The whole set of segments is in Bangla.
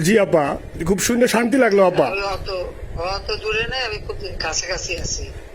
জি, আপা। খুব শুনে শান্তি লাগল, আপা। অত অত দূরে নেই, আমি খুব কাছাকাছি আছি।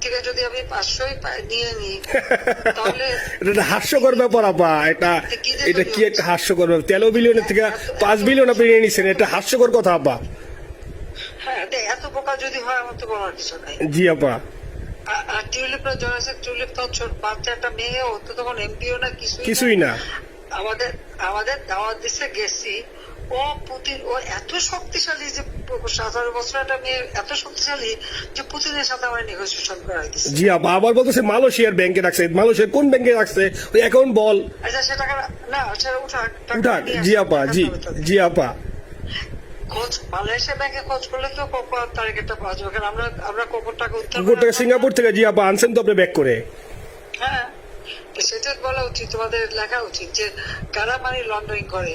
থেকে যদি আমি পাঁচশোই নিয়ে নিই তাহলে এটা হাস্যকর ব্যাপার আপা। এটা এটা কি একটা হাস্যকর ব্যাপার? তেরো বিলিয়নের থেকে পাঁচ বিলিয়ন আপনি নিয়ে নিচ্ছেন এটা হাস্যকর কথা আপা। হ্যাঁ এত বোকা যদি হয় আমার তো বলার কিছু নাই। জি আপা। আর- টিউলিপরা টিউলিপ বাচ্চা একটা মেয়ে ও তো তখন এমপিও না কিছুই কিছুই না। আমাদের আমাদের দাওয়াত দিছে গেছি পুতিন ও এত শক্তিশালী যে সতেরো বছর একটা মেয়ে এত শক্তিশালী যে পুতিনের সাথে আমার নেগোসিয়েশন করাই দিচ্ছে জি আপা বলতেছে মালয়েশিয়ার ব্যাংকে রাখছে। মালয়েশিয়ার কোন ব্যাংকে রাখছে? ওই অ্যাকাউন্ট বল। আচ্ছা সে টাকা না সেটা উঠাক টাকা উঠাক জি আপা জি জি আপা। খোঁজ মালয়েশিয়া ব্যাংকে খোঁজ করলে তো কোকো তারিখটা পাওয়া যাবে। কারণ আমরা আমরা কোকোর টাকা উত্তর কুকুর থেকে সিঙ্গাপুর থেকে জি আপা আনছেন তো আপনি ব্যাক করে। হ্যাঁ। সেটা বলা উচিত তোমাদের লেখা উচিত যে কারা মানি লন্ডারিং করে?